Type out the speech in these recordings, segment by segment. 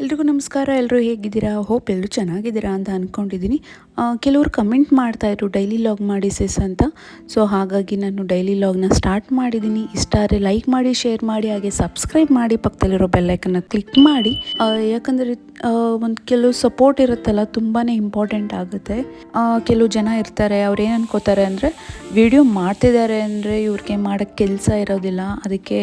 ಎಲ್ರಿಗೂ ನಮಸ್ಕಾರ ಎಲ್ಲರೂ ಹೇಗಿದ್ದೀರಾ? ಹೋಪ್ ಎಲ್ಲರೂ ಚೆನ್ನಾಗಿದ್ದೀರಾ ಅಂತ ಅಂದ್ಕೊಂಡಿದ್ದೀನಿ ಕೆಲವರು ಕಮೆಂಟ್ ಮಾಡ್ತಾಯಿದ್ರು ಡೈಲಿ ಲಾಗ್ ಮಾಡಿ ಸಿಸ್ ಅಂತ. ಸೊ ಹಾಗಾಗಿ ನಾನು ಡೈಲಿ ಲಾಗ್ನ ಸ್ಟಾರ್ಟ್ ಮಾಡಿದ್ದೀನಿ. ಇಷ್ಟ ಆದರೆ ಲೈಕ್ ಮಾಡಿ ಶೇರ್ ಮಾಡಿ, ಹಾಗೆ ಸಬ್ಸ್ಕ್ರೈಬ್ ಮಾಡಿ, ಪಕ್ಕದಲ್ಲಿರೋ ಬೆಲ್ಲೈಕನ್ನ ಕ್ಲಿಕ್ ಮಾಡಿ. ಯಾಕಂದರೆ ಒಂದು ಕೆಲವು ಸಪೋರ್ಟ್ ಇರುತ್ತಲ್ಲ ತುಂಬಾ ಇಂಪಾರ್ಟೆಂಟ್ ಆಗುತ್ತೆ. ಕೆಲವು ಜನ ಇರ್ತಾರೆ, ಅವ್ರು ಏನು ಅನ್ಕೋತಾರೆ ಅಂದರೆ ವಿಡಿಯೋ ಮಾಡ್ತಿದ್ದಾರೆ ಅಂದರೆ ಇವ್ರಿಗೆ ಮಾಡೋಕ್ಕೆ ಕೆಲಸ ಇರೋದಿಲ್ಲ. ಅದಕ್ಕೆ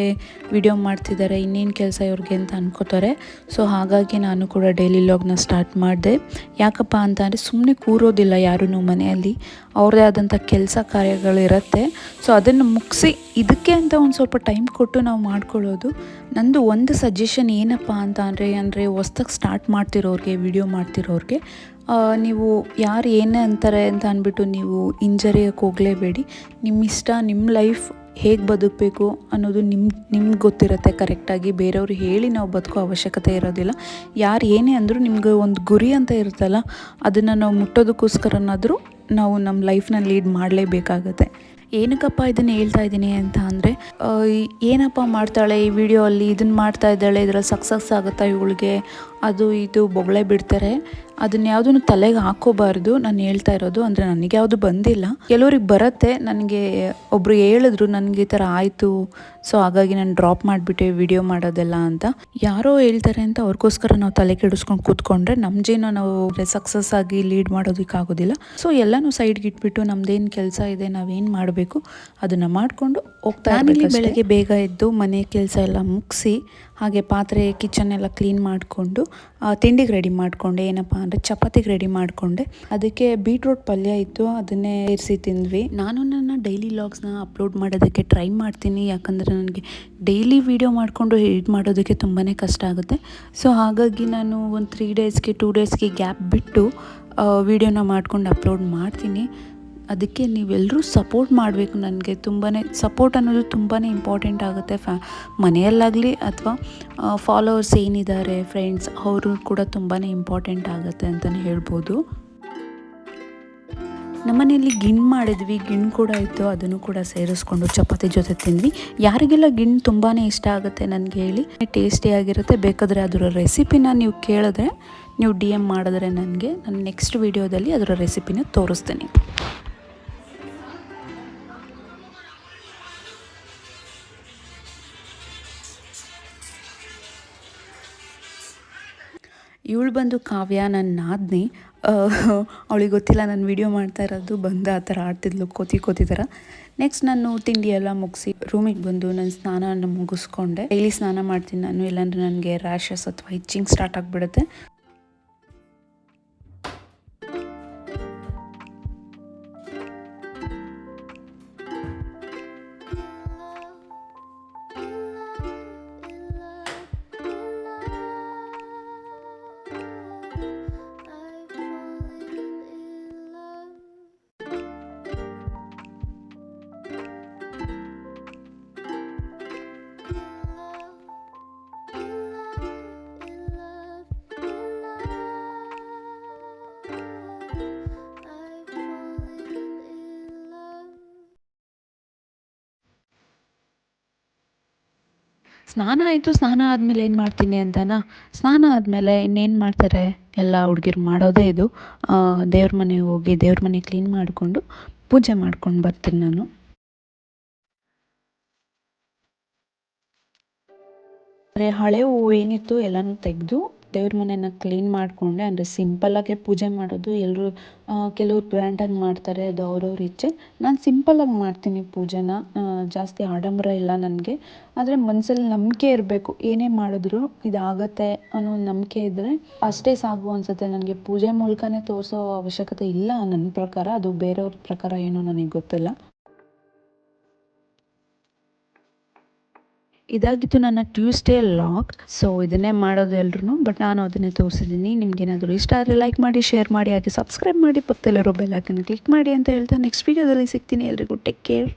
ವಿಡಿಯೋ ಮಾಡ್ತಿದ್ದಾರೆ, ಇನ್ನೇನು ಕೆಲಸ ಇವ್ರಿಗೆ ಅಂತ ಅನ್ಕೋತಾರೆ. ಸೊ ಹಾಗಾಗಿ ನಾನು ಕೂಡ ಡೈಲಿ ಲಾಗ್ನ ಸ್ಟಾರ್ಟ್ ಮಾಡಿದೆ. ಯಾಕಪ್ಪ ಅಂತ ಅಂದರೆ ಸುಮ್ಮನೆ ಕೂರೋದಿಲ್ಲ ಯಾರೂ ಮನೆಯಲ್ಲಿ. ಅವ್ರದ್ದೇ ಆದಂಥ ಕೆಲಸ ಕಾರ್ಯಗಳಿರುತ್ತೆ ಸೊ ಅದನ್ನು ಮುಗಿಸಿ ಇದಕ್ಕೆ ಅಂತ ಒಂದು ಸ್ವಲ್ಪ ಟೈಮ್ ಕೊಟ್ಟು ನಾವು ಮಾಡ್ಕೊಳ್ಳೋದು. ನಂದು ಒಂದು ಸಜೆಷನ್ ಏನಪ್ಪ ಅಂತ ಅಂದರೆ ಅಂದರೆ ಹೊಸ್ದಾಗಿ ಸ್ಟಾರ್ಟ್ ಮಾಡ್ತಿರೋರಿಗೆ ವಿಡಿಯೋ ಮಾಡ್ತಿರೋರಿಗೆ ನೀವು ಯಾರು ಏನೇ ಅಂತಾರೆ ಅಂತ ಅಂದ್ಬಿಟ್ಟು ನೀವು ಇಂಜರಿಯಕ್ಕೆ ಹೋಗಲೇಬೇಡಿ. ನಿಮ್ಮ ಇಷ್ಟ ನಿಮ್ಮ ಲೈಫ್ ಹೇಗೆ ಬದುಕಬೇಕು ಅನ್ನೋದು ನಿಮ್ಮ ನಿಮ್ಗೆ ಗೊತ್ತಿರುತ್ತೆ ಕರೆಕ್ಟಾಗಿ ಬೇರೆಯವ್ರು ಹೇಳಿ ನಾವು ಬದುಕೋ ಅವಶ್ಯಕತೆ ಇರೋದಿಲ್ಲ. ಯಾರು ಏನೇ ಅಂದರೂ ನಿಮ್ಗೆ ಒಂದು ಗುರಿ ಅಂತ ಇರುತ್ತಲ್ಲ, ಅದನ್ನು ನಾವು ಮುಟ್ಟೋದಕ್ಕೋಸ್ಕರನಾದರೂ ನಾವು ನಮ್ಮ ಲೈಫ್ನ ಲೀಡ್ ಮಾಡಲೇಬೇಕಾಗತ್ತೆ. ಏನಕ್ಕಪ್ಪ ಇದನ್ನು ಹೇಳ್ತಾ ಇದ್ದೀನಿ ಅಂತ ಅಂದರೆ ಏನಪ್ಪ ಮಾಡ್ತಾಳೆ ಈ ವಿಡಿಯೋ ಅಲ್ಲಿ ಇದನ್ನು ಮಾಡ್ತಾ ಇದ್ದಾಳೆ, ಇದರಲ್ಲಿ ಸಕ್ಸಸ್ ಆಗುತ್ತಾ ಇವಳಿಗೆ? ಅದು ಇದು ಬೊಗಳೆ ಬಿಡ್ತಾರೆ. ಅದನ್ನ ಯಾವುದನ್ನು ತಲೆಗೆ ಹಾಕೋಬಾರ್ದು ನಾನು ಹೇಳ್ತಾ ಇರೋದು ಅಂದರೆ ನನಗೆ ಯಾವುದು ಬಂದಿಲ್ಲ. ಕೆಲವ್ರಿಗೆ ಬರುತ್ತೆ. ನನಗೆ ಒಬ್ಬರು ಹೇಳಿದ್ರು ನನಗೆ ಈ ಥರ ಆಯಿತು. ಸೊ ಹಾಗಾಗಿ ನಾನು ಡ್ರಾಪ್ ಮಾಡಿಬಿಟ್ಟೆ ವಿಡಿಯೋ ಮಾಡೋದೆಲ್ಲ ಅಂತ. ಯಾರೋ ಹೇಳ್ತಾರೆ ಅಂತ ಅವ್ರಿಗೋಸ್ಕರ ನಾವು ತಲೆ ಕೆಡಿಸ್ಕೊಂಡು ಕೂತ್ಕೊಂಡ್ರೆ ನಮ್ಮ ಜೀವನ ನಾವು ಸಕ್ಸಸ್ ಆಗಿ ಲೀಡ್ ಮಾಡೋದಕ್ಕಾಗೋದಿಲ್ಲ. ಸೊ ಎಲ್ಲನೂ ಸೈಡ್ಗೆ ಇಟ್ಬಿಟ್ಟು ನಮ್ದೇನು ಕೆಲಸ ಇದೆ ನಾವೇನು ಮಾಡಬೇಕು ಅದನ್ನು ಮಾಡಿಕೊಂಡು ಹೋಗ್ತಾ ಇರಲಿ ಬೆಳಗ್ಗೆ ಬೇಗ ಎದ್ದು ಮನೆ ಕೆಲಸ ಎಲ್ಲ ಮುಗಿಸಿ ಹಾಗೆ ಪಾತ್ರೆ ಕಿಚನ್ ಎಲ್ಲ ಕ್ಲೀನ್ ಮಾಡಿಕೊಂಡು ತಿಂಡಿಗೆ ರೆಡಿ ಮಾಡಿಕೊಂಡೆ. ಏನಪ್ಪ ಅಂದರೆ ಚಪಾತಿಗೆ ರೆಡಿ ಮಾಡಿಕೊಂಡೆ. ಅದಕ್ಕೆ ಬೀಟ್ರೂಟ್ ಪಲ್ಯ ಇತ್ತು, ಅದನ್ನೇ ಇರಿಸಿ ತಿಂದ್ವಿ. ನಾನು ನನ್ನ ಡೈಲಿ ಲಾಗ್ಸ್ನ ಅಪ್ಲೋಡ್ ಮಾಡೋದಕ್ಕೆ ಟ್ರೈ ಮಾಡ್ತೀನಿ. ಯಾಕಂದರೆ ನನಗೆ ಡೈಲಿ ವೀಡಿಯೋ ಮಾಡಿಕೊಂಡು ಎಡಿಟ್ ಮಾಡೋದಕ್ಕೆ ತುಂಬಾ ಕಷ್ಟ ಆಗುತ್ತೆ. ಸೊ ಹಾಗಾಗಿ ನಾನು ಒಂದು ತ್ರೀ ಡೇಸ್ಗೆ ಟೂ ಡೇಸ್ಗೆ ಗ್ಯಾಪ್ ಬಿಟ್ಟು ವೀಡಿಯೋನ ಮಾಡ್ಕೊಂಡು ಅಪ್ಲೋಡ್ ಮಾಡ್ತೀನಿ. ಅದಕ್ಕೆ ನೀವೆಲ್ಲರೂ ಸಪೋರ್ಟ್ ಮಾಡಬೇಕು ನನಗೆ. ತುಂಬಾ ಸಪೋರ್ಟ್ ಅನ್ನೋದು ತುಂಬಾ ಇಂಪಾರ್ಟೆಂಟ್ ಆಗುತ್ತೆ. ಫ್ಯಾ, ಮನೆಯಲ್ಲಾಗಲಿ ಅಥವಾ ಫಾಲೋವರ್ಸ್ ಏನಿದ್ದಾರೆ ಫ್ರೆಂಡ್ಸ್ ಅವರು ಕೂಡ ತುಂಬಾ ಇಂಪಾರ್ಟೆಂಟ್ ಆಗುತ್ತೆ ಅಂತಲೇ ಹೇಳ್ಬೋದು. ನಮ್ಮನೆಯಲ್ಲಿ ಗಿಣ್ ಮಾಡಿದ್ವಿ, ಗಿಣ್ ಕೂಡ ಇತ್ತು, ಅದನ್ನು ಕೂಡ ಸೇರಿಸ್ಕೊಂಡು ಚಪಾತಿ ಜೊತೆ ತಿಂದ್ವಿ. ಯಾರಿಗೆಲ್ಲ ಗಿಣ್ ತುಂಬಾ ಇಷ್ಟ ಆಗುತ್ತೆ ನನಗೆ ಹೇಳಿ ಟೇಸ್ಟಿಯಾಗಿರುತ್ತೆ ಬೇಕಾದರೆ ಅದರ ರೆಸಿಪಿನ ನೀವು ಕೇಳಿದ್ರೆ, ನೀವು ಡಿ ಎಂ ಮಾಡಿದ್ರೆ ನನಗೆ, ನಾನು ನೆಕ್ಸ್ಟ್ ವೀಡಿಯೋದಲ್ಲಿ ಅದರ ರೆಸಿಪಿನ ತೋರಿಸ್ತೀನಿ. ಇವಳು ಬಂದು ಕಾವ್ಯ ನನ್ನ ನಾದ್ನಿ. ಅವಳಿಗೆ ಗೊತ್ತಿಲ್ಲ ನಾನು ವಿಡಿಯೋ ಮಾಡ್ತಾ ಇರೋದು, ಬಂದು ಆ ಥರ ಆಡ್ತಿದ್ಲು, ಕೋತಿ ಕೋತಿ ನೆಕ್ಸ್ಟ್ ನಾನು ತಿಂಡಿ ಎಲ್ಲ ಮುಗಿಸಿ ರೂಮಿಗೆ ಬಂದು ನನ್ನ ಸ್ನಾನ ಮುಗಿಸ್ಕೊಂಡೆ. ಡೈಲಿ ಸ್ನಾನ ಮಾಡ್ತೀನಿ ನಾನು ಇಲ್ಲಾಂದ್ರೆ ನನಗೆ ರ್ಯಾಷಸ್ ಅಥವಾ ಇಚ್ಚಿಂಗ್ ಸ್ಟಾರ್ಟ್ ಆಗಿಬಿಡುತ್ತೆ. ಸ್ನಾನ ಆಯಿತು, ಸ್ನಾನ ಆದಮೇಲೆ ಏನು ಮಾಡ್ತೀನಿ ಅಂತನಾ? ಸ್ನಾನ ಆದಮೇಲೆ ಇನ್ನೇನು ಮಾಡ್ತಾರೆ? ಎಲ್ಲ ಹುಡುಗಿರು ಮಾಡೋದೇ ಇದು. ದೇವ್ರ ಮನೆಗೆ ಹೋಗಿ ದೇವ್ರ ಮನೆ ಕ್ಲೀನ್ ಮಾಡಿಕೊಂಡು ಪೂಜೆ ಮಾಡ್ಕೊಂಡು ಬರ್ತೀನಿ ನಾನು. ಹಳೆ ಹೂವು ಏನಿತ್ತು ಎಲ್ಲನೂ ತೆಗೆದು ದೇವ್ರ ಮನೆನ ಕ್ಲೀನ್ ಮಾಡಿಕೊಂಡೆ. ಅಂದರೆ ಸಿಂಪಲ್ಲಾಗೆ ಪೂಜೆ ಮಾಡೋದು ಎಲ್ಲರೂ ಕೆಲವ್ರು ಗ್ರ್ಯಾಂಡಾಗಿ ಮಾಡ್ತಾರೆ, ಅದು ಅವ್ರವ್ರ ಇಚ್ಛೆ. ನಾನು ಸಿಂಪಲ್ಲಾಗಿ ಮಾಡ್ತೀನಿ ಪೂಜೆನ. ಜಾಸ್ತಿ ಆಡಂಬರ ಇಲ್ಲ ನನಗೆ. ಆದರೆ ಮನಸ್ಸಲ್ಲಿ ನಂಬಿಕೆ ಇರಬೇಕು. ಏನೇ ಮಾಡಿದ್ರು ಇದಾಗತ್ತೆ ಅನ್ನೋ ನಂಬಿಕೆ ಇದ್ದರೆ ಅಷ್ಟೇ ಸಾಕು ಅನಿಸುತ್ತೆ ನನಗೆ. ಪೂಜೆ ಮೂಲಕನೇ ತೋರಿಸೋ ಅವಶ್ಯಕತೆ ಇಲ್ಲ ನನ್ನ ಪ್ರಕಾರ. ಅದು ಬೇರೆಯವ್ರ ಪ್ರಕಾರ ಏನೋ ನನಗೆ ಗೊತ್ತಿಲ್ಲ. ಇದಾಗಿತ್ತು ನನ್ನ ಟ್ಯೂಸ್ಡೇ ಲಾಗ್ ಸೊ ಇದನ್ನೇ ಮಾಡೋದು ಎಲ್ರು ಬಟ್ ನಾನು ಅದನ್ನೇ ತೋರಿಸಿದ್ದೀನಿ. ನಿಮ್ಗೇನಾದರೂ ಇಷ್ಟ ಆದರೆ ಲೈಕ್ ಮಾಡಿ ಶೇರ್ ಮಾಡಿ, ಹಾಗೆ ಸಬ್ಸ್ಕ್ರೈಬ್ ಮಾಡಿ, ಪಕ್ಕದಲ್ಲಿರೋ ಹಾಕನ್ನು ಕ್ಲಿಕ್ ಮಾಡಿ ಅಂತ ಹೇಳ್ತಾ ನೆಕ್ಸ್ಟ್ ವೀಡಿಯೋದಲ್ಲಿ ಸಿಗ್ತೀನಿ ಎಲ್ರಿಗೂ. Take care